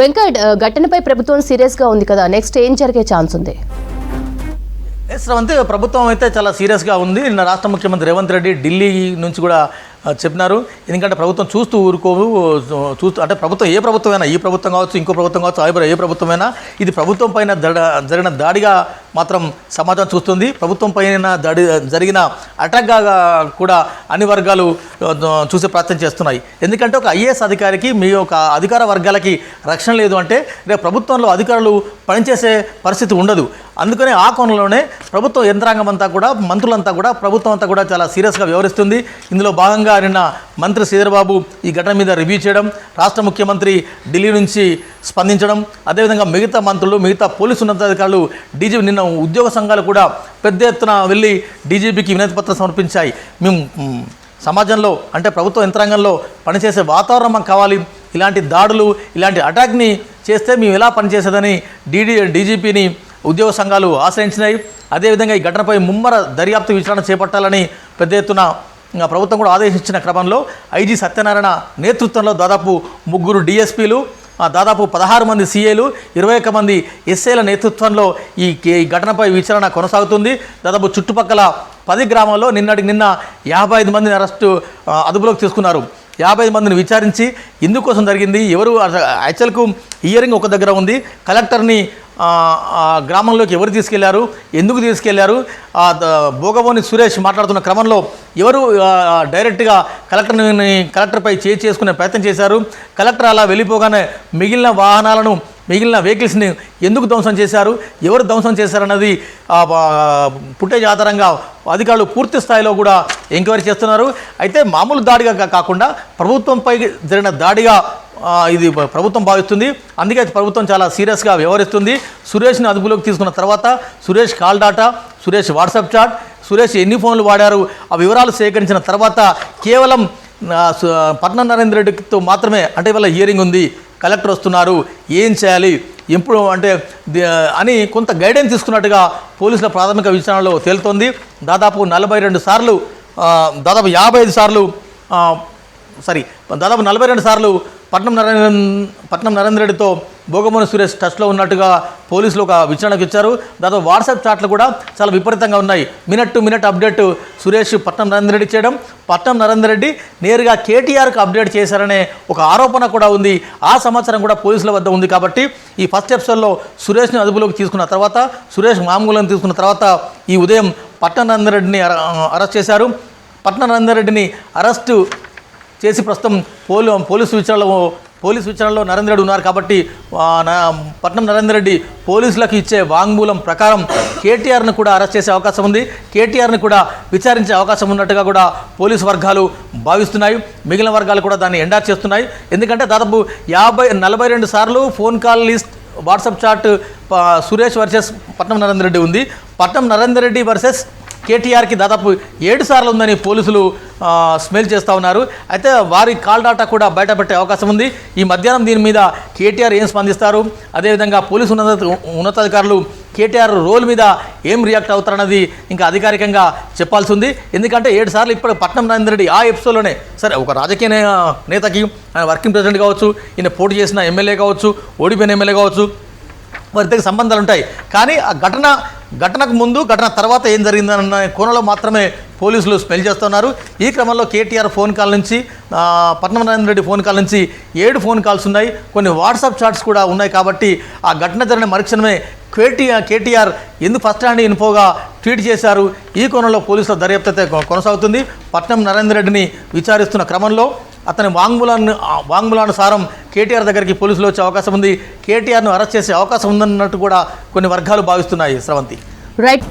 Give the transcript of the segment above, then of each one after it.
వెంకట్ ఘటనపై ప్రభుత్వం సీరియస్గా ఉంది కదా. నెక్స్ట్ ఏం జరిగే ఛాన్స్ ఉంది? ఎస్ శ్రవంతి ప్రభుత్వం అయితే చాలా సీరియస్గా ఉంది. నిన్న రాష్ట్ర ముఖ్యమంత్రి రేవంత్ రెడ్డి ఢిల్లీ నుంచి కూడా చెప్పినారు. ఎందుకంటే ప్రభుత్వం చూస్తూ ఊరుకోవు చూస్తూ అంటే ప్రభుత్వం ఏ ప్రభుత్వమైనా ఈ ప్రభుత్వం కావచ్చు ఇంకో ప్రభుత్వం కావచ్చు ఏ ప్రభుత్వమైనా ఇది ప్రభుత్వం పైన దడ జరిగిన దాడిగా మాత్రం సమాజం చూస్తుంది. ప్రభుత్వం పైన జరిగిన అటాక్గా కూడా అన్ని వర్గాలు చూసే ప్రయత్నం చేస్తున్నాయి. ఎందుకంటే ఒక ఐఏఎస్ అధికారికి మీ యొక్క అధికార వర్గాలకి రక్షణ లేదు అంటే రేపు ప్రభుత్వంలో అధికారులు పనిచేసే పరిస్థితి ఉండదు. అందుకనే ఆ కోణంలోనే ప్రభుత్వ యంత్రాంగం అంతా కూడా మంత్రులంతా కూడా ప్రభుత్వం అంతా కూడా చాలా సీరియస్గా వ్యవహరిస్తుంది. ఇందులో భాగంగా నిన్న మంత్రి శ్రీధర్బాబు ఈ ఘటన మీద రివ్యూ చేయడం రాష్ట్ర ముఖ్యమంత్రి ఢిల్లీ నుంచి స్పందించడం అదేవిధంగా మిగతా మంత్రులు మిగతా పోలీసు ఉన్నతాధికారులు డీజీపీ నిన్న ఉద్యోగ సంఘాలు కూడా పెద్ద ఎత్తున వెళ్ళి డీజీపీకి వినతి పత్రం సమర్పించాయి. మేము సమాజంలో అంటే ప్రభుత్వ యంత్రాంగంలో పనిచేసే వాతావరణం మాకు కావాలి. ఇలాంటి దాడులు ఇలాంటి అటాక్ని చేస్తే మేము ఎలా పనిచేసేదని డీడీ డీజీపీని ఉద్యోగ సంఘాలు ఆశ్రయించినాయి. అదేవిధంగా ఈ ఘటనపై ముమ్మర దర్యాప్తు విచారణ చేపట్టాలని పెద్ద ఎత్తున ప్రభుత్వం కూడా ఆదేశించిన క్రమంలో ఐజీ సత్యనారాయణ నేతృత్వంలో దాదాపు ముగ్గురు డిఎస్పీలు దాదాపు పదహారు మంది సీఏలు ఇరవై ఒక్క మంది ఎస్ఏల నేతృత్వంలో ఈ ఘటనపై విచారణ కొనసాగుతుంది. దాదాపు చుట్టుపక్కల పది గ్రామాల్లో నిన్నటి నిన్న యాభై ఐదు మందిని అరెస్టు అదుపులోకి తీసుకున్నారు. యాభై ఐదు మందిని విచారించి ఎందుకోసం జరిగింది ఎవరు యాక్చువల్కు ఇయరింగ్ ఒక దగ్గర ఉంది. కలెక్టర్ని గ్రామంలోకి ఎవరు తీసుకెళ్ళారు? ఎందుకు తీసుకెళ్ళారు? భోగవోని సురేష్ మాట్లాడుతున్న క్రమంలో ఎవరు డైరెక్ట్గా కలెక్టర్ని కలెక్టర్పై చేయి చేసుకునే ప్రయత్నం చేశారు? కలెక్టర్ అలా వెళ్ళిపోగానే మిగిలిన వాహనాలను మిగిలిన వెహికల్స్ని ఎందుకు ధ్వంసం చేశారు? ఎవరు ధ్వంసం చేశారన్నది పుట్టేజ్ ఫుటేజ్ ఆధారంగా అధికారులు పూర్తి స్థాయిలో కూడా ఎంక్వైరీ చేస్తున్నారు. అయితే మామూలు దాడిగా కాకుండా ప్రభుత్వంపై జరిగిన దాడిగా ఇది ప్రభుత్వం భావిస్తుంది. అందుకే ప్రభుత్వం చాలా సీరియస్గా వ్యవహరిస్తుంది. సురేష్ని అదుపులోకి తీసుకున్న తర్వాత Suresh call data Suresh WhatsApp chat Suresh ఎన్ని ఫోన్లు వాడారు ఆ వివరాలు సేకరించిన తర్వాత కేవలం పట్నం నరేంద్ర రెడ్డితో మాత్రమే అంటే ఇవాళ హియరింగ్ ఉంది. కలెక్టర్ వస్తున్నారు. ఏం చేయాలి? ఎప్పుడు అంటే అని కొంత గైడెన్స్ తీసుకున్నట్టుగా పోలీసుల ప్రాథమిక విచారణలో తేలుతోంది. దాదాపు నలభై రెండు సార్లు దాదాపు యాభై ఐదు సార్లు సారీ దాదాపు నలభై రెండు సార్లు పట్నం నరేంద్ర పట్నం నరేంద్ర రెడ్డితో భోగమోని సురేష్ టచ్లో ఉన్నట్టుగా పోలీసులు ఒక విచారణకు ఇచ్చారు. దాదాపు వాట్సాప్ చాట్లు కూడా చాలా విపరీతంగా ఉన్నాయి. Minute to minute update Suresh Patnam Narendra Reddy చేయడం. పట్నం నరేంద్ర రెడ్డి నేరుగా కేటీఆర్కు అప్డేట్ చేశారనే ఒక ఆరోపణ కూడా ఉంది. ఆ సమాచారం కూడా పోలీసుల వద్ద ఉంది కాబట్టి ఈ ఫస్ట్ ఎపిసోడ్లో సురేష్ని అదుపులోకి తీసుకున్న తర్వాత సురేష్ మామూలను తీసుకున్న తర్వాత ఈ ఉదయం పట్నం నరేంద్ర రెడ్డిని అర- అరెస్ట్ చేశారు. పట్నం నరేంద్ర రెడ్డిని అరెస్టు చేసి ప్రస్తుతం పోలీ పోలీసు విచారణలో పోలీసు విచారణలో నరేంద్ర రెడ్డి ఉన్నారు కాబట్టి పట్నం నరేంద్ర రెడ్డి పోలీసులకు ఇచ్చే వాంగ్మూలం ప్రకారం కేటీఆర్ను కూడా అరెస్ట్ చేసే అవకాశం ఉంది. కేటీఆర్ని కూడా విచారించే అవకాశం ఉన్నట్టుగా కూడా పోలీసు వర్గాలు భావిస్తున్నాయి. మిగిలిన వర్గాలు కూడా దాన్ని ఎండార్ చేస్తున్నాయి. ఎందుకంటే దాదాపు యాభై నలభై రెండు సార్లు phone call list WhatsApp chat Suresh versus Patnam Narendra Reddy ఉంది. పట్నం నరేందర్ రెడ్డి వర్సెస్ కేటీఆర్కి దాదాపు ఏడు సార్లు ఉందని పోలీసులు స్మెల్ చేస్తూ ఉన్నారు. అయితే వారి కాల్ డాటా కూడా బయటపెట్టే అవకాశం ఉంది. ఈ మధ్యాహ్నం దీని మీద కేటీఆర్ ఏం స్పందిస్తారు? అదేవిధంగా పోలీసు ఉన్నత ఉన్నతాధికారులు కేటీఆర్ రోల్ మీద ఏం రియాక్ట్ అవుతారన్నది ఇంకా అధికారికంగా చెప్పాల్సి ఉంది. ఎందుకంటే ఏడు సార్లు ఇప్పుడు పట్నం నరేందర్ రెడ్డి ఆ ఎపిసోడ్లోనే సరే ఒక రాజకీయ నేతకి ఆయన వర్కింగ్ ప్రెసిడెంట్ కావచ్చు ఈయన పోటీ చేసిన ఎమ్మెల్యే కావచ్చు ఓడిపోయిన ఎమ్మెల్యే కావచ్చు వారి దగ్గర సంబంధాలు ఉంటాయి. కానీ ఆ ఘటన ఘటనకు ముందు ఘటన తర్వాత ఏం జరిగిందన్న కోణంలో మాత్రమే పోలీసులు స్మెల్ చేస్తున్నారు. ఈ క్రమంలో కేటీఆర్ ఫోన్ కాల్ నుంచి పద్మనారాయణ పట్నం నరేంద్ర రెడ్డి ఫోన్ కాల్ నుంచి ఏడు ఫోన్ కాల్స్ ఉన్నాయి. కొన్ని వాట్సాప్ చాట్స్ కూడా ఉన్నాయి కాబట్టి ఆ ఘటన జరిగిన మరుక్షణమే కేటీఆర్ కేటీఆర్ ఎందుకు ఫస్ట్ హ్యాండ్ ఇన్ఫోగా ట్వీట్ చేశారు? ఈ కోణంలో పోలీసుల దర్యాప్తు అయితే కొనసాగుతుంది. పట్నం నరేంద్ర రెడ్డిని విచారిస్తున్న క్రమంలో అతని వాంగ్మూలాన్ని వాంగ్మూలానుసారం కేటీఆర్ దగ్గరికి పోలీసులు వచ్చే అవకాశం ఉంది. కేటీఆర్ను అరెస్ట్ చేసే అవకాశం ఉందన్నట్టు కూడా కొన్ని వర్గాలు భావిస్తున్నాయి. స్రవంతి రైట్.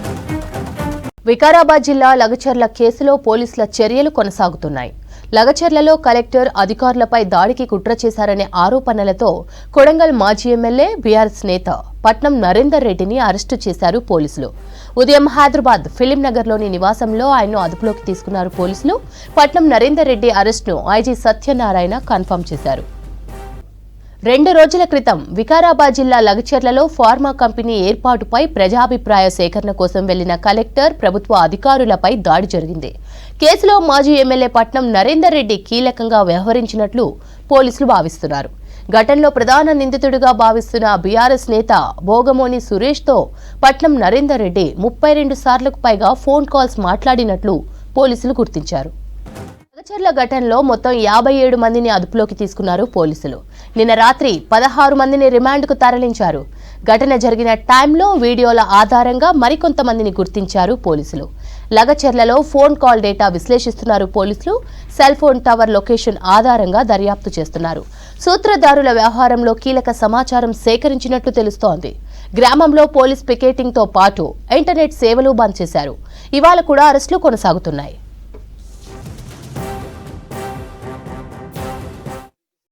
వికారాబాద్ జిల్లా లగచర్ల కేసులో పోలీసుల చర్యలు కొనసాగుతున్నాయి. లగచర్లలో కలెక్టర్ అధికారులపై దాడికి కుట్ర చేశారనే ఆరోపణలతో కొడంగల్ మాజీ ఎమ్మెల్యే బీఆర్ఎస్ నేత పట్నం నరేందర్ రెడ్డిని అరెస్టు చేశారు పోలీసులు. ఉదయం హైదరాబాద్ ఫిలిం నగర్లోని నివాసంలో ఆయన్ను అదుపులోకి తీసుకున్నారు పోలీసులు. పట్నం నరేందర్ రెడ్డి అరెస్టును ఐజీ సత్యనారాయణ కన్ఫర్మ్ చేశారు. రెండు రోజుల క్రితం వికారాబాద్ జిల్లా లగచర్లలో ఫార్మా కంపెనీ ఏర్పాటుపై ప్రజాభిప్రాయ సేకరణ కోసం వెళ్ళిన కలెక్టర్ ప్రభుత్వ అధికారులపై దాడి జరిగింది. కేసులో మాజీ ఎమ్మెల్యే పట్నం నరేందర్ రెడ్డి కీలకంగా వ్యవహరించినట్లు పోలీసులు భావిస్తున్నారు. ఘటనలో ప్రధాన నిందితుడిగా భావిస్తున్న బీఆర్ఎస్ నేత భోగమోని సురేష్తో పట్నం నరేందర్ రెడ్డి ముప్పై రెండు సార్లకు పైగా ఫోన్ కాల్స్ మాట్లాడినట్లు పోలీసులు గుర్తించారు. నాగచర్ల ఘటనలో మొత్తం యాభై ఏడు మందిని అదుపులోకి తీసుకున్నారు పోలీసులు. నిన్న రాత్రి పదహారు మందిని రిమాండ్కు తరలించారు. ఘటన జరిగిన టైంలో వీడియోల ఆధారంగా మరికొంతమందిని గుర్తించారు పోలీసులు. లగచర్లలో ఫోన్ కాల్ డేటా విశ్లేషిస్తున్నారు పోలీసులు. సెల్ ఫోన్ టవర్ లొకేషన్ ఆధారంగా దర్యాప్తు చేస్తున్నారు. సూత్రధారుల వ్యవహారంలో కీలక సమాచారం సేకరించినట్లు తెలుస్తోంది. గ్రామంలో పోలీస్ పికెటింగ్తో పాటు ఇంటర్నెట్ సేవలు బంద్ చేశారు. ఇవాళ కూడా అరెస్టులు కొనసాగుతున్నాయి.